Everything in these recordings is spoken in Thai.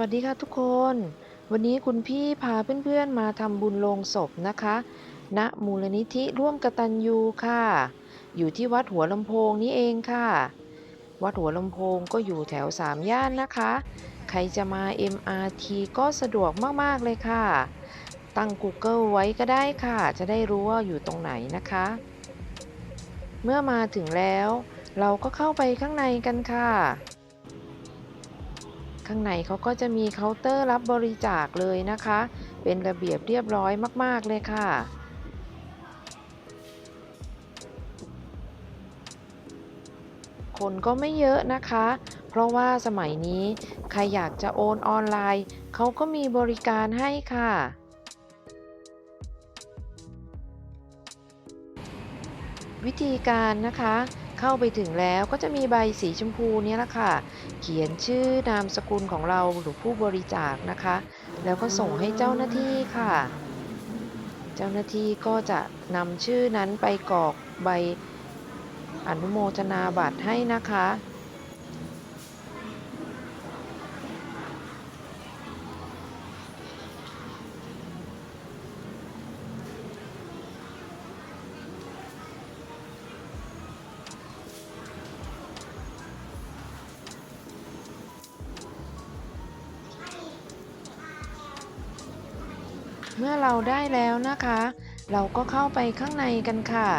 วัสดีค่ะทุกคน วันนี้คุณพี่พาเพื่อนๆมาทำบุญโลงศพนะคะณมูลนิธิร่วมกตัญญูค่ะ อยู่ที่วัดหัวลำโพงนี่เองค่ะ วัดหัวลำโพงก็อยู่แถวสามย่านนะคะ ใครจะมา MRT ก็สะดวกมากๆเลยค่ะ ตั้ง Google ไว้ก็ได้ค่ะ จะได้รู้ว่าอยู่ตรงไหนนะคะ เมื่อมาถึงแล้ว เราก็เข้าไปข้างในกันค่ะ ข้างในเขาก็จะมีเคาน์เตอร์รับบริจาคเลยนะคะ เป็นระเบียบเรียบร้อยมาก ๆ เลยค่ะคนก็ไม่เยอะนะคะ เพราะว่าสมัยนี้ใครอยากจะโอนออนไลน์ เขาก็มีบริการให้ค่ะ วิธีการนะคะ เข้าไปถึงแล้วก็จะมีใบสีชมพูเนี้ยแหละค่ะ เขียนชื่อนามสกุลของเราหรือผู้บริจาคนะคะ แล้วก็ส่งให้เจ้าหน้าที่ค่ะ เจ้าหน้าที่ก็จะนำชื่อนั้นไปกรอกใบอนุโมทนาบัตรให้นะคะ เมื่อเราได้แล้วนะคะ เราก็เข้าไปข้างในกันค่ะ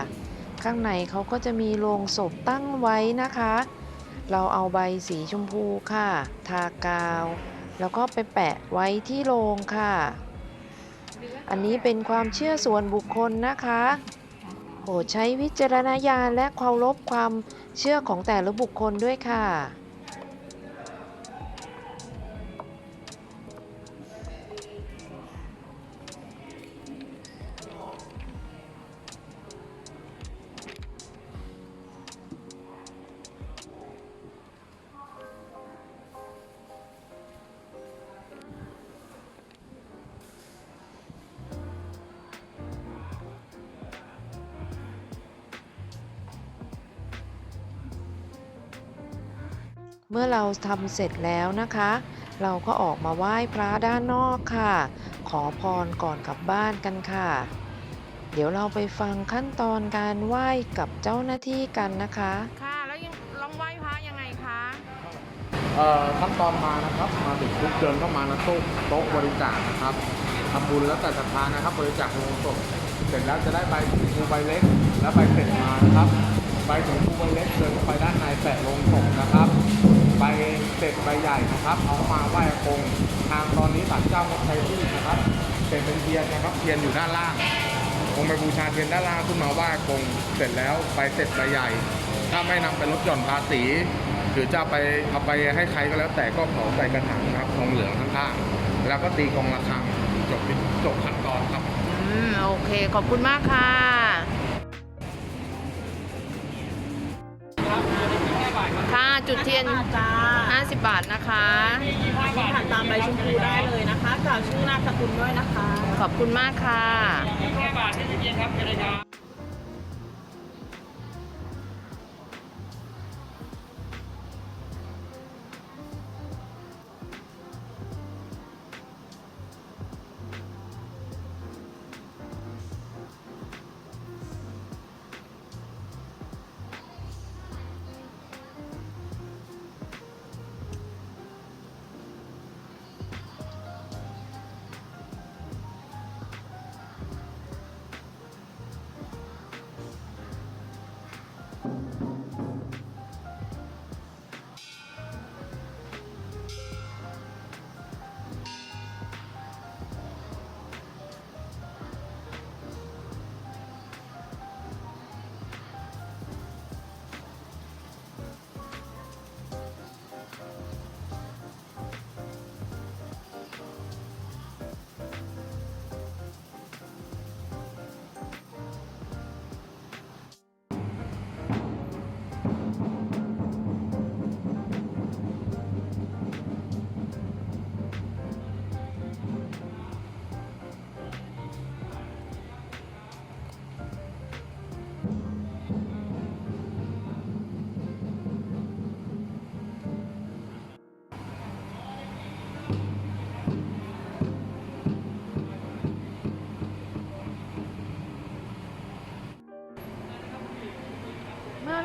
ข้างในเขาก็จะมีโลงศพตั้งไว้นะคะ เราเอาใบสีชมพูค่ะ ทากาว แล้วก็ไปแปะไว้ที่โลงค่ะ อันนี้เป็นความเชื่อส่วนบุคคลนะคะโปรดใช้วิจารณญาณและเคารพความเชื่อของแต่ละบุคคลด้วยค่ะ เมื่อเราทำเสร็จแล้วนะคะ เราก็ออกมาไหว้พระด้านนอกค่ะ ขอพรก่อนกลับบ้านกันค่ะ เดี๋ยวเราไปฟังขั้นตอนการไหว้กับเจ้าหน้าที่กันนะคะ ค่ะ แล้วยังลองไหว้พระยังไงคะเอ่อขั้นตอนมานะครับมาถึงปุ๊บเดินเข้ามานะโต๊ะโต๊ะบริจาคนะครับทำบุญแล้วแต่ศรัทธานะครับ บริจาคโลงศพเสร็จแล้วจะได้ใบถึงครูใบเล็กและใบเสร็จมานะครับใบถึงครูใบเล็กเดินเข้าไปด้านในแปะโลงศพนะครับ ใบเสร็จใบใหญ่นะครับเอามาไหว้อากงทางตอนนี้ศาลเจ้านกไทยที่นะครับเป็นเป็นเทียนนะครับเทียนอยู่ด้านล่างคงไปบูชาเทียนด้านล่างขึ้นมาไหว้อากงเสร็จแล้วใบเสร็จใบใหญ่ ถ้าไม่นำไปลดหย่อนภาษี หรือจะไปเอาไปให้ใครก็แล้วแต่ก็ขอใส่กระถางนะครับทองเหลืองข้างๆแล้วก็ตีกองระฆังจบจบขั้นตอนครับอืมโอเค ขอบคุณมากค่ะ ค่ะจุดเทียน จ้า50 บาทนะคะ ผ่านตามใบชมพูได้เลยนะคะกล่าวชื่อนามสกุลด้วยนะคะ ขอบคุณมากค่ะ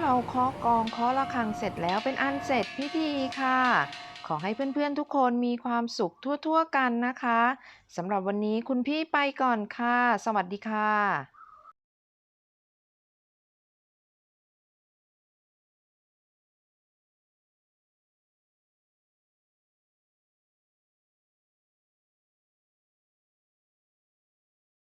เราเคาะกองเคาะระฆังเสร็จแล้วเป็นอันเสร็จพิธีค่ะ ขอให้เพื่อนๆทุกคนมีความสุขทั่วๆกันนะคะสำหรับวันนี้คุณพี่ไปก่อนค่ะ สวัสดีค่ะ